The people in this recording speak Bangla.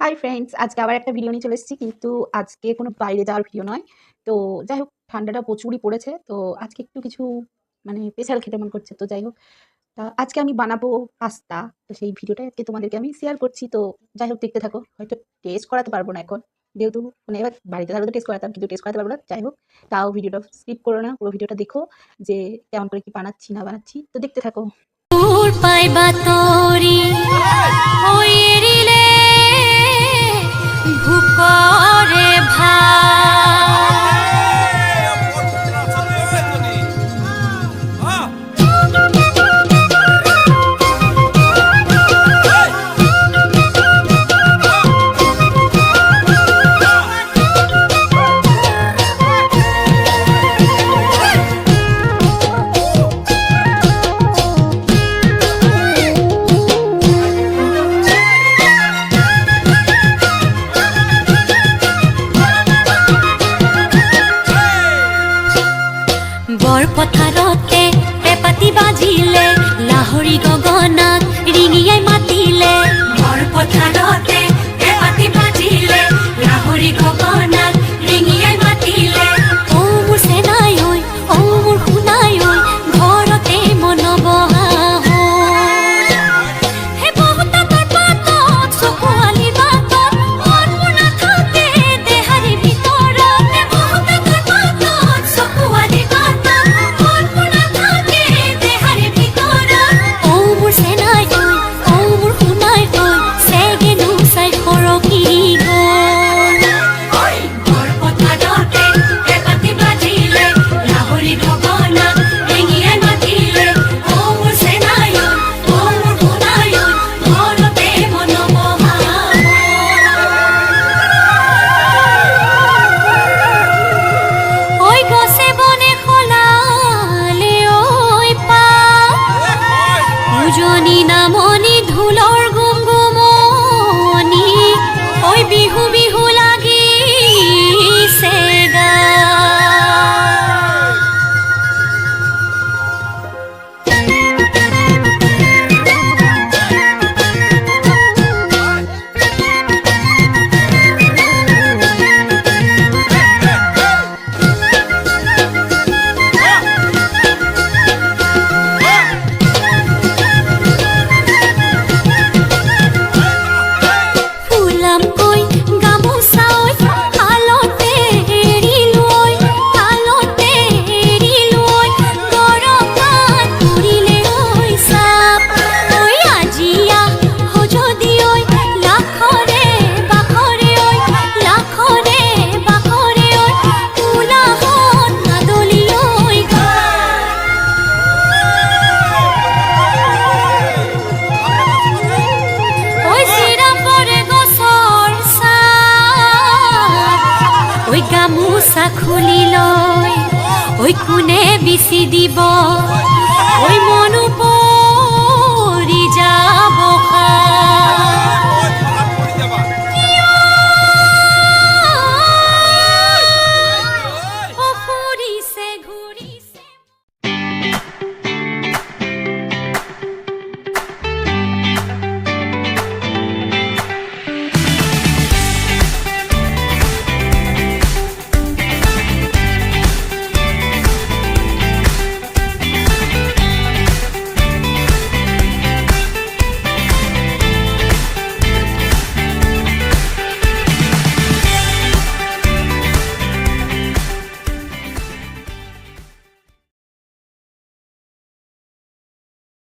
হাই ফ্রেন্ডস আজকে আবার একটা ভিডিও নিয়ে চলে এসেছি, কিন্তু আজকে কোনো বাইরে যাওয়ার ভিডিও নয়। তো যাই হোক, ঠান্ডাটা প্রচুরই পড়েছে, তো আজকে একটু কিছু মানে স্পেশাল খেতে মন করছে, তো যাই হোক। আজকে আমি বানাবো পাস্তা তো সেই ভিডিওটা আজকে তোমাদেরকে আমি শেয়ার করছি, তো যাই হোক, দেখতে থাকো। হয়তো টেস্ট করাতে পারব না এখন, যেহেতু মানে এবার বাড়িতে থাকলে তো টেস্ট করাতাম, কিন্তু টেস্ট করাতে পারব না, যাই হোক। তাও ভিডিওটা স্কিপ করো না, পুরো ভিডিওটা দেখো যে কেমন করে কি বানাচ্ছি, না বানাচ্ছি, তো দেখতে থাকো। পাইবা তরি, ওই ঐ গামোচা খুলি লৈ ঐ কোনে বিচি দিব।